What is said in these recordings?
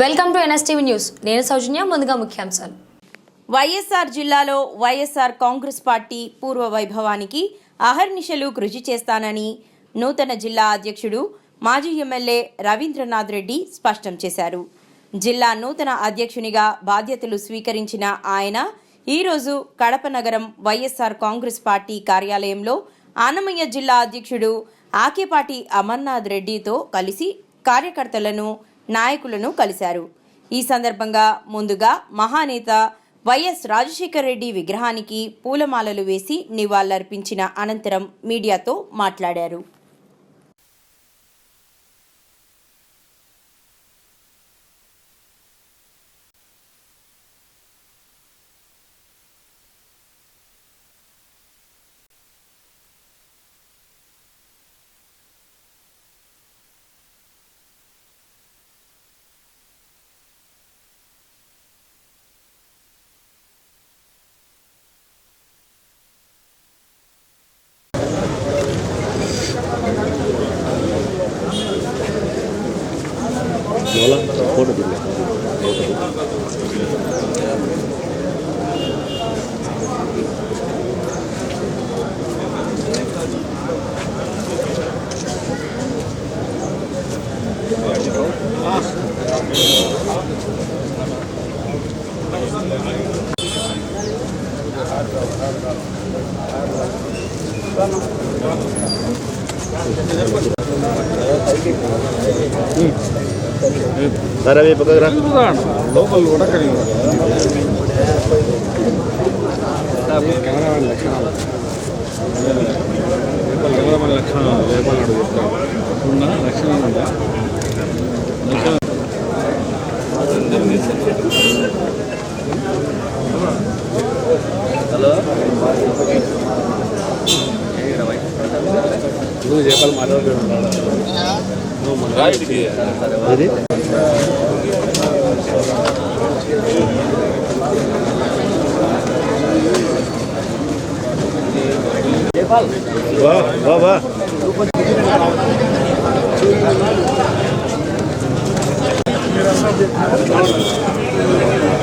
Welcome to NSTV news. నేను సౌజన్య ముందుగా ముఖ్యాంశాలు. వైఎస్ఆర్ జిల్లాలో వైఎస్ఆర్ కాంగ్రెస్ పార్టీ పూర్వ వైభవానికి అహర్నిశలు కృషి చేస్తానని నూతన జిల్లా అధ్యక్షుడు మాజీ ఎమ్మెల్యే రవీంద్రనాథ్ రెడ్డి స్పష్టం చేశారు. జిల్లా నూతన అధ్యక్షునిగా బాధ్యతలు స్వీకరించిన ఆయన ఈరోజు కడప నగరం వైఎస్ఆర్ కాంగ్రెస్ పార్టీ కార్యాలయంలో ఆనమయ్య జిల్లా అధ్యక్షుడు ఆకేపాటి అమర్నాథ్ రెడ్డితో కలిసి కార్యకర్తలను నాయకులను కలిశారు. ఈ సందర్భంగా ముందుగా మహానేత వైఎస్ రాజశేఖర రెడ్డి విగ్రహానికి పూలమాలలు వేసి నివాళులర్పించిన అనంతరం మీడియాతో మాట్లాడారు. సరే అవి పక్కకు రా లోపల కూడా కలిగి కెమెరామెన్ లక్షణాలు రేపల్ కెమెరామెన్ లక్షణాలు రేపల్ నాడు చెప్తాను ఉన్న లక్షణాలు ఉందా లక్షణాలు హలో నువ్వు చెప్పాలి మాట్లాడుతున్నాడు నువ్వు మన ఇది వా వా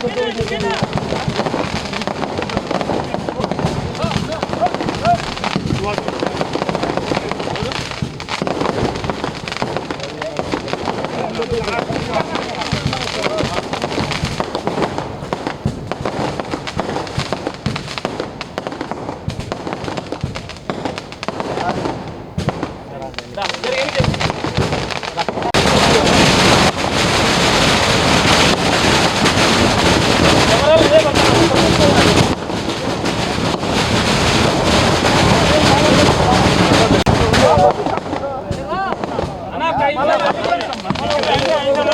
Get out, get out.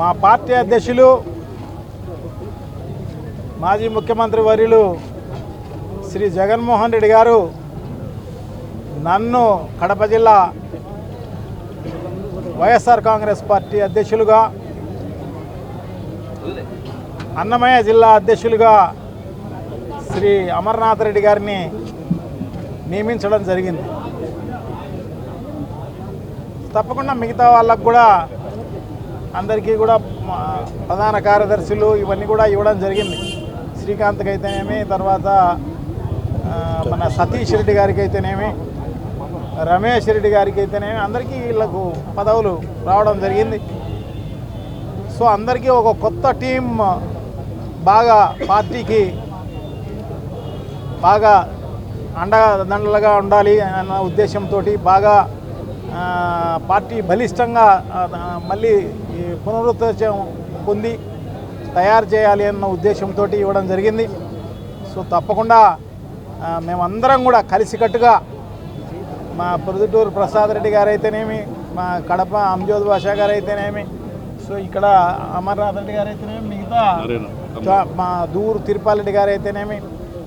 మా పార్టీ అధ్యక్షులు మాజీ ముఖ్యమంత్రి వర్యులు శ్రీ జగన్మోహన్ రెడ్డి గారు నన్ను కడప జిల్లా వైఎస్ఆర్ కాంగ్రెస్ పార్టీ అధ్యక్షులుగా అన్నమయ్య జిల్లా అధ్యక్షులుగా శ్రీ అమర్నాథ్ రెడ్డి గారిని నియమించడం జరిగింది. తప్పకుండా మిగతా వాళ్ళకు కూడా అందరికీ కూడా ప్రధాన కార్యదర్శులు ఇవన్నీ కూడా ఇవ్వడం జరిగింది. శ్రీకాంత్కి అయితేనేమి తర్వాత మన సతీష్ రెడ్డి గారికి అయితేనేమి రమేష్ రెడ్డి గారికి అయితేనేమి అందరికీ వీళ్ళకు పదవులు రావడం జరిగింది. సో అందరికీ ఒక కొత్త టీం బాగా పార్టీకి బాగా అండదండలుగా ఉండాలి అన్న ఉద్దేశంతో బాగా పార్టీ బలిష్టంగా మళ్ళీ ఈ పునరుద్ధరణ పొంది తయారు చేయాలి అన్న ఉద్దేశంతో ఇవ్వడం జరిగింది. సో తప్పకుండా మేమందరం కూడా కలిసికట్టుగా మా పొరుదుటూరు ప్రసాద్ రెడ్డి గారు అయితేనేమి మా కడప అంజోద్ భాషా గారు అయితేనేమి సో ఇక్కడ అమర్నాథ్ రెడ్డి గారు అయితేనేమి మిగతా మా దూరు తిరుపాలరెడ్డి గారు అయితేనేమి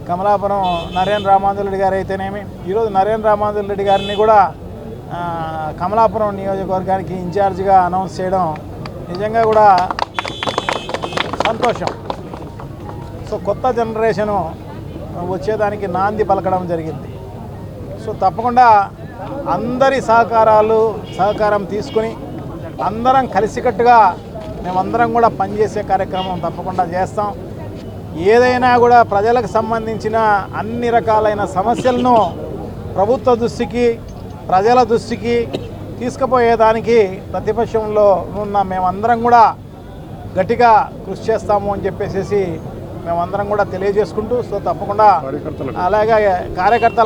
కమలాపురం నరేంద్ర రామాంజుల రెడ్డి గారు అయితేనేమి ఈరోజు నరేంద్ర రామాంజుల రెడ్డి గారిని కూడా కమలాపురం నియోజకవర్గానికి ఇన్ఛార్జిగా అనౌన్స్ చేయడం నిజంగా కూడా సంతోషం. సో కొత్త జనరేషను వచ్చేదానికి నాంది పలకడం జరిగింది. సో తప్పకుండా అందరి సహకారాలు సహకారం తీసుకుని అందరం కలిసికట్టుగా మేమందరం కూడా పనిచేసే కార్యక్రమం తప్పకుండా చేస్తాం. ఏదైనా కూడా ప్రజలకు సంబంధించిన అన్ని రకాలైన సమస్యలను ప్రభుత్వ దృష్టికి ప్రజల దృష్టికి తీసుకుపోయేదానికి ప్రతిపక్షంలో ఉన్న మేమందరం కూడా గట్టిగా కృషి చేస్తాము అని చెప్పేసి మేమందరం కూడా తెలియజేసుకుంటూ సో తప్పకుండా అలాగే కార్యకర్తల